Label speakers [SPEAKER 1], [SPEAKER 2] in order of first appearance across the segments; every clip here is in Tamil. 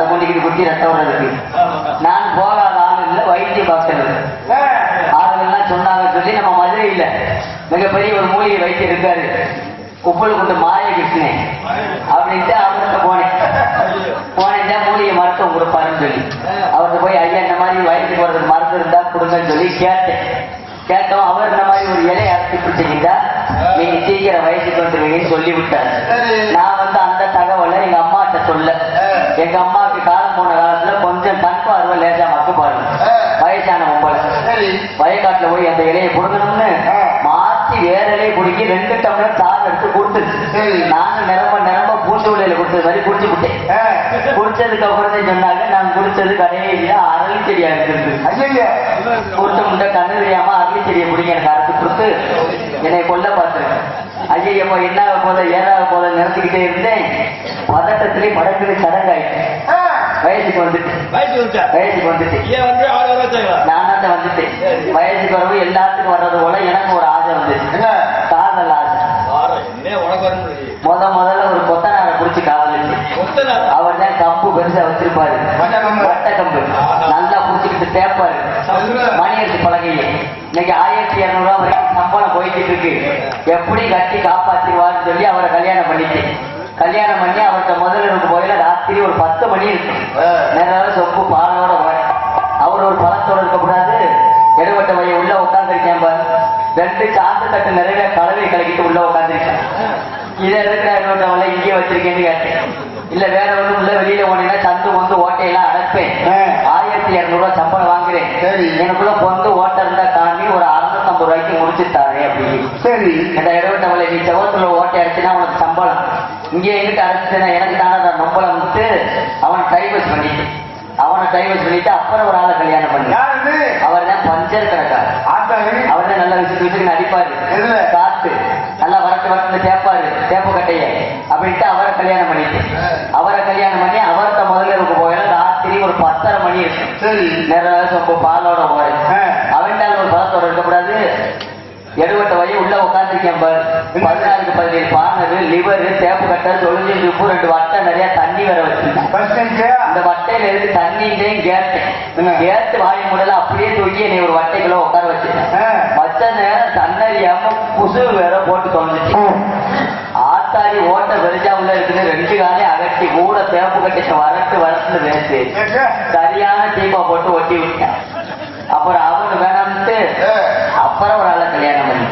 [SPEAKER 1] அதை முடிக்கிட்டு குத்தி ரத்தம் இருக்கு நான் போகாத ஆள் இல்லை வைத்திய பார்க்கறது ஆளுங்கள்லாம் சொன்னாங்க சொல்லி நம்ம மதுரையில் மிகப்பெரிய ஒரு மூலிகை வைத்தியம் இருக்காரு. உப்பல் கொண்டு மாய கிருஷ்ணன் அப்படின்ட்டு அவர்கிட்ட போனேன். போனேன் மூலிகை மருத்துவம் கொடுப்பாருன்னு சொல்லி. அவர்கிட்ட போய் ஐயா இந்த மாதிரி வயசுக்கு போறதுக்கு மருந்து இருந்தா கொடுங்கன்னு சொல்லி கேட்டேன். கேட்டோம் அவர் இந்த மாதிரி ஒரு இலையை அரைச்சி பிடிச்சிக்கிட்டா நீங்க சீக்கிரம் வயசுக்கு வந்துருவீங்கன்னு சொல்லி விட்டாரு நான் வந்து அந்த தகவலை எங்க அம்மாட்ட சொல்ல எங்க அம்மாவுக்கு காலம் போன காலத்துல கொஞ்சம் கண் பார்வை லேசா மக்கு பாருங்க. வயசான உங்களை வயக்காட்டுல போய் அந்த இலையை புடுங்கணும்னு மாத்தி வேற இலையை பிடிக்கி ரெண்டு டம்ளர் சாதம் எடுத்து கொடுத்துச்சு நானும் நிரம்ப நிரம்ப பூண்டு உலையில கொடுத்தது மாதிரி குடிச்சு விட்டேன். குடிச்சதுக்கு அப்புறம் தான் சொன்னாங்க நான் குடிச்சது கடையில அரளி செடியா இருக்குது. கொடுத்த முட்டை கண்ணு தெரியாம அரளி செடியை பிடிங்க எனக்கு அரைச்சு கொடுத்து என்னை கொல்ல பார்த்துருக்கேன் ஐயப்பா என்னாக போத ஏதாக போத நினைச்சுக்கிட்டே இருந்தேன். பதட்டத்திலே படத்துல சடங்காயிட்டேன் வயசுக்கு வந்துட்டு. வயசுக்கு வந்துட்டு? நானா தான் வந்துட்டேன். வயசுக்கு வரவு எல்லாத்துக்கும் வர்றது போல எனக்கு ஒரு ஆசை வந்துச்சு காதல் ஆசை. முத முதல்ல ஒரு கொத்தனாரை புடிச்சு காதலிச்சு. அவர் தான் கம்பு பெருசா வச்சிருப்பாரு. வட்ட கம்பு. நல்லா புடிச்சுக்கிட்டு தேப்பாரு மணி பழகையே இன்னைக்கு ஆயிரத்தி இருநூறு ரூபாய் வரைக்கும் சம்பளம் போயிட்டு இருக்கு எப்படி கட்டி காப்பாத்திடுவார்னு சொல்லி அவரை கல்யாணம் பண்ணிட்டேன் கல்யாணம் பண்ணி அவர்கிட்ட முதல்ல இருக்கும் போயில ராத்திரி ஒரு பத்து மணி இருக்கு. நிறைய சொப்பு பாலோட வர- அவர் ஒரு பழத்தோட இருக்கக்கூடாது எடுபட்ட வழி உள்ள உட்காந்துருக்கேன் பாரு. ரெண்டு சாந்து தட்டு நிறைய கலவை கலக்கிட்டு உள்ள உட்காந்துருக்கேன் இதை இருக்கிற எடுபட்டவளை இங்கே வச்சிருக்கேன்னு கேட்டேன். இல்ல வேற ஒண்ணும் உள்ள வெளியில போனீங்கன்னா சந்து வந்து ஓட்டையெல்லாம் அடைப்பேன். ஆயிரத்தி இருநூறு ரூபாய் சம்பளம் வாங்குறேன்
[SPEAKER 2] சரி.
[SPEAKER 1] எனக்குள்ள பொந்து ஓட்டை இருந்தா காமி ஒரு அறுநூத்தம்பது ரூபாய்க்கு முடிச்சுட்டாரு அப்படின்னு.
[SPEAKER 2] சரி
[SPEAKER 1] இந்த இடவட்டவளை நீ செவத்துல ஓட்டை அடிச்சுன்னா உனக்கு சம்பளம். இங்கே எங்கிட்ட அடிச்சுனா எனக்கு தானே சம்பளம் விட்டு அவன் டைவர்ஸ் பண்ணிட்டு அவனை டைவர்ஸ் பண்ணிட்டு அப்புறம் ஒரு ஆளை கல்யாணம் பண்ணி. அவர் தான் பஞ்சர் கணக்கார் அவர் தான் நல்லா விசுக்கு விசுக்கு அடிப்பாரு? காத்து. நல்லா வரட்டு வரட்டு தேப்பாரு தேப்பு கட்டைய. அப்படின்ட்டு அவரை கல்யாணம் பண்ணிட்டு. அவரை கல்யாணம் பண்ணி அவர்கிட்ட முதல்ல இருக்க போயில ராத்திரி ஒரு பத்தரை மணி இருக்கு
[SPEAKER 2] சரி.
[SPEAKER 1] நிறைய சொம்பு பாலோட
[SPEAKER 2] ஆ.
[SPEAKER 1] அவன்டால ஒரு பழத்தோட இருக்கக்கூடாது எடுபட்ட வழி உள்ள உட்காந்துருக்கேன் பாரு. பதினாறுக்கு பதினேழு பானரு லிவர் தேப்பு கட்டை தொழிஞ்சு உப்பு ரெண்டு வட்டை நிறைய தண்ணி வர வச்சிருக்கேன். அந்த வட்டையில இருந்து தண்ணியிலையும் கேட்டேன்? கேட்டு வாய் முடல அப்படியே தூக்கி என்னை ஒரு வட்டைக்குள்ள உட்கார வச்சுட்டேன்.
[SPEAKER 2] ஆ.
[SPEAKER 1] வச்ச நேரம் தண்ணறியாம புசு வேற போட்டு தொலைஞ்சிச்சு. ஆத்தாடி ஓட்ட உள்ள இருக்குது. ரெண்டு காலையும் அகட்டி கூட தேப்பு கட்டிச்ச வரட்டு வரட்டு வேஸ்ட் சரியான டீப்பா போட்டு ஒட்டி விட்டேன். அப்புறம் அவர் விட்டு அப்புறம் ஒரு ஆளை கல்யாணம் பண்ணி.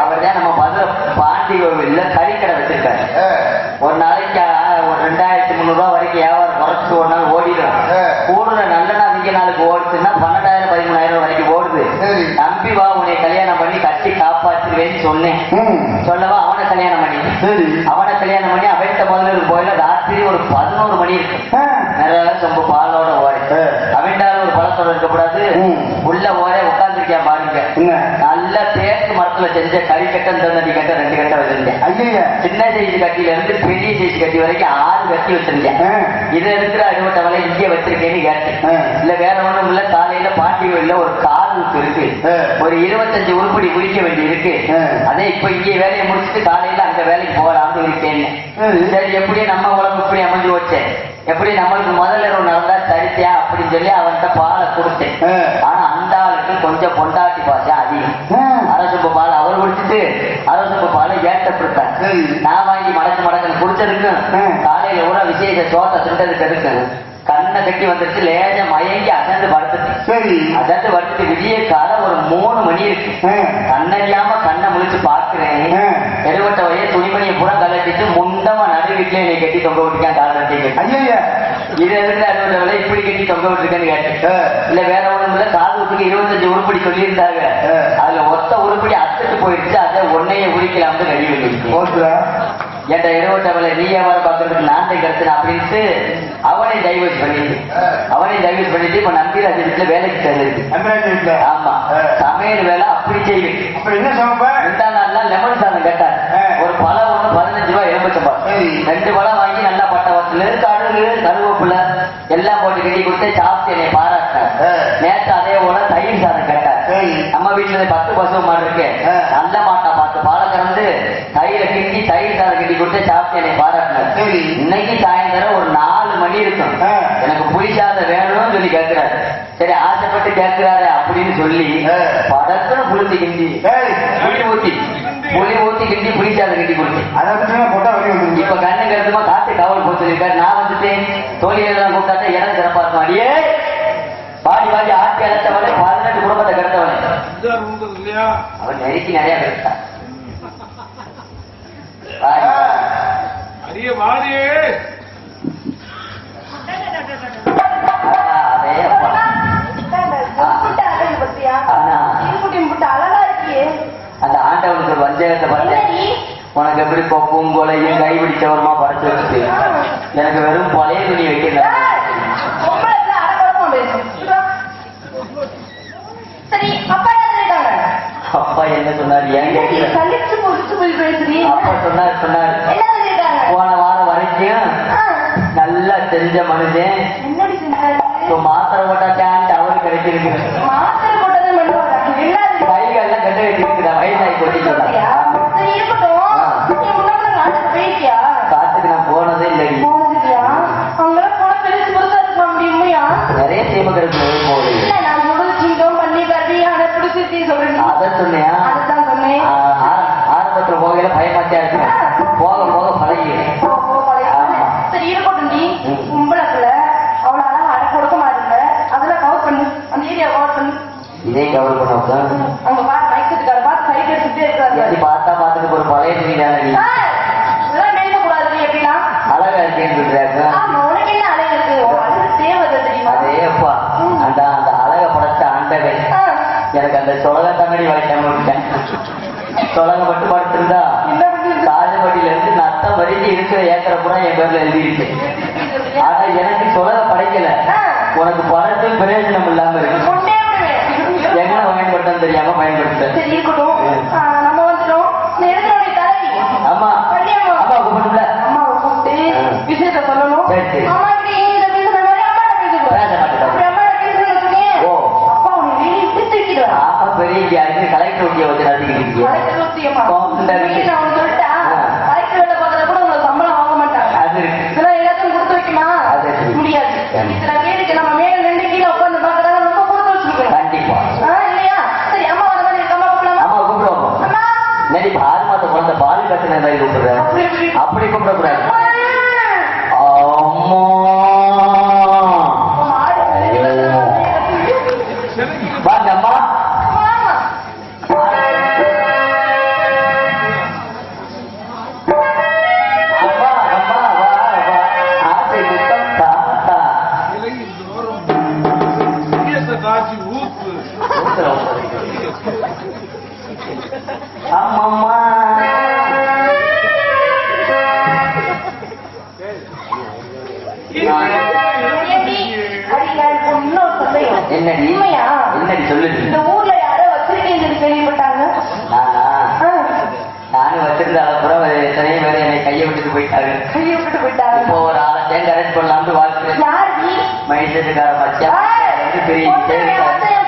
[SPEAKER 1] அவர் தான் நம்ம மதுரை பாண்டி கோவில்ல கறிக்கடை வச்சிருக்காரு. ஒரு நாளைக்கு ஒரு ரெண்டாயிரத்தி முந்நூறு ரூபாய் வரைக்கும் வியாபாரம் குறைச்சிட்டு ஒரு நாள் ஓடிடும். கூடுற நல்ல நாளைக்கு நாளுக்கு ஓடுச்சுன்னா பன்னெண்டாயிரம் பதிமூணாயிரம் வரைக்கும் ஓடுது. நம்பி வா உன்னை கல்யாணம் பண்ணி கட்டி காப்பாற்றுவேன்னு சொன்னேன் சொல்லவா அவனை கல்யாணம் பண்ணி
[SPEAKER 2] சரி.
[SPEAKER 1] அவனை கல்யாணம் பண்ணி முதல்ல போயில ராத்திரி ஒரு பதினோரு மணி இருக்கு நிறைய சொம்பு பாலோட ஓடி. அவன்டால ஒரு பழத்தோட இருக்கக்கூடாது. உள்ள ஓரே உட்காந்துருக்கேன் பாருங்க நல்ல தேக்கு மரத்துல செஞ்ச கறி கட்டம் தந்தடி கட்ட ரெண்டு கட்ட வச்சிருந்தேன்
[SPEAKER 2] ஐயா
[SPEAKER 1] சின்ன சைஸ் கட்டில இருந்து பெரிய சைஸ் கட்டி வரைக்கும் ஆறு கட்டி வச்சிருந்தேன். இதை இருக்கிற அறுபட்டவளை இங்கே வச்சிருக்கேன்னு கேட்டேன். இல்ல வேற ஒண்ணும் இல்ல காலையில பாண்டி கோயில்ல ஒரு கால் ஊத்து இருக்கு. ஒரு இருபத்தஞ்சு உருப்படி குடிக்க வேண்டி இருக்கு. அதே இப்ப இங்கே வேலையை முடிச்சுட்டு காலையில அந்த வேலைக்கு போகலாம்னு இருக்கேன்னு
[SPEAKER 2] சரி.
[SPEAKER 1] எப்படியும் நம்ம உலகம் இப்படி அமைஞ்சு வச்சேன் எப்படி நம்மளுக்கு முதல்ல நடந்தா தரித்தியா அப்படின்னு சொல்லி அவன்கிட்ட பாலை கொடுத்தேன். ஆனா கொஞ்சம் பொண்டாட்டி பாசம் அதிகம் அரசு பால் அவர் குடிச்சிட்டு அரசு பாலை ஏட்ட கொடுத்தார். நான் வாங்கி மடக்கு மடக்குன்னு குடிச்சதுக்கு. காலையில கூட விசேஷ சோத்தை திண்டதுக்கு இருக்கு கண்ணை கட்டி வந்துருச்சு லேஜ மயங்கி அசந்து படுத்துட்டு.
[SPEAKER 2] சரி.
[SPEAKER 1] அசந்து படுத்துட்டு விடிய கால ஒரு மூணு மணி இருக்கு. கண்ணறியாம கண்ணை முழிச்சு பாக்குறேன்
[SPEAKER 2] ஆ.
[SPEAKER 1] எடுபட்ட வய துணிமணியை பூரா கலட்டிட்டு முண்டமா நடு வீட்டுல என்னை கட்டி தொங்க விட்டுருக்கேன் கால் கட்டி
[SPEAKER 2] ஐயா
[SPEAKER 1] இது எதுக்கு அறுபது விலை இப்படி கட்டி தொங்க விட்டுருக்கேன்னு கேட்டேன். இல்ல வேற ஒண்ணும் இல்ல. காது குத்துக்கு இருபத்தஞ்சு உருப்படி சொல்லியிருந்தாங்க. அதுல ஒத்த உருப்படி அத்துட்டு போயிடுச்சு. அதை ஒன்னைய உரிக்கலாம்னு ரெடி
[SPEAKER 2] ஓட்டுறா
[SPEAKER 1] என்ற இருபத்தவளை நீ வியாபாரம் பார்க்கறதுக்கு நான் கருத்துன அப்படின்ட்டு அவனை டைவர்ஸ் பண்ணிட்டு. அவனை டைவர்ஸ் பண்ணிட்டு இப்ப நம்பிராஜ் வீட்டுல வேலைக்கு சேர்ந்துருக்கு. ஆமா. சமையல் வேலை அப்படி செய்யும்
[SPEAKER 2] அப்புறம் என்ன சமைப்ப?
[SPEAKER 1] ரெண்டா நாள்லாம் லெமன் சாதம் கேட்டார். ஒரு பழம் ஒண்ணு பதினஞ்சு ரூபாய் எலும்பச்சம்பா
[SPEAKER 2] சரி.
[SPEAKER 1] ரெண்டு பழம் வாங்கி நல்லா பட்ட வத்துல. கடுகு கருவேப்பிலை எல்லாம் போட்டு கட்டி கொடுத்து சாப்பிட்டு என்னை பாராட்டினார். நேற்று அதே போல தயிர் சாதம் கேட்டார். நம்ம வீட்டுல பத்து பசு மாடு இருக்கு. நல்ல மாட்டா பார்த்து பாலை கறந்து தயிரை கிண்டி தயிர் சாதம் கட்டி கொடுத்து சாப்பிட்டு என்னை பாராட்டினார். இன்னைக்கு சாயந்தரம் ஒரு நாலு மணி இருக்கும். எனக்கு புளி சாதம் வேணும்னு சொல்லி கேட்கிறாரு சரி ஆசைப்பட்டு கேட்கிறாரு அப்படின்னு சொல்லி. படக்குன்னு புளிச்சு கிண்டி புளி ஊத்தி புளி ஊத்தி கிண்டி புளி சாதம் கட்டி கொடுத்து.
[SPEAKER 2] அதை போட்டா வெளியே
[SPEAKER 1] இப்ப கண்ணு கருத்துமா காத்து காவல் போட்டு இருக்காரு நான் வந்துட்டேன். தோழியெல்லாம் கூப்பிட்டாட்டா இடம் சிறப்பா இருக்கும் அடியே! பாடி பாடி ஆட்சி அழைத்தவனே பதினெட்டு குடும்பத்தை கருத்தவனே அவன் நெருக்கி நிறைய கருத்தான்
[SPEAKER 3] அரிய வாடியே!
[SPEAKER 1] வஞ்சகத்தை பார்த்தேன் உனக்கு எப்படி கொப்பும் கொலையும் கை பிடிச்சவருமா படைச்சு வச்சுட்டு? எனக்கு வெறும் பழைய துணி வைக்கல
[SPEAKER 4] அப்பா என்ன
[SPEAKER 1] சொன்னார்? அப்பா சொன்னார் சொன்னார். கவர் பண்ண உட்காந்து.
[SPEAKER 4] பார்த்து side எடுத்துட்டே இருக்காரு.
[SPEAKER 1] எப்படி பார்த்தா பார்த்துட்டு ஒரு பழைய துணி தானே நீ
[SPEAKER 4] எப்படின்னா?
[SPEAKER 1] அழகா இருக்கேன்னு சொல்றாங்க
[SPEAKER 4] ஆமா, உனக்கு என்ன அழகு இருக்கு? உன் அழகு தேவதை தெரியுமா?
[SPEAKER 1] அதே அப்பா அந்த அந்த அழக படைச்ச எனக்கு அந்த சொலக வாய்க்காம விட்டேன் சொலக மட்டும் படுத்திருந்தா? காஜபடியில இருந்து நத்தம் வரைக்கும் இருக்கிற ஏக்கரை பூரா என் பேர்ல எழுதிருக்கு ஆனா எனக்கு சொலக படைக்கல. உனக்கு பணத்து பிரயோஜனம் இல்லாம இருக்கு வாங்கிட்டு தெரியாம பயன்படுத்த
[SPEAKER 4] சரி இருக்கட்டும் நம்ம வந்துடும்
[SPEAKER 1] ஆமா ஆமா. கூப்பிட்டு
[SPEAKER 4] அம்மாவை கூப்பிட்டு விஷயத்த சொல்லணும். வந்து பெரிய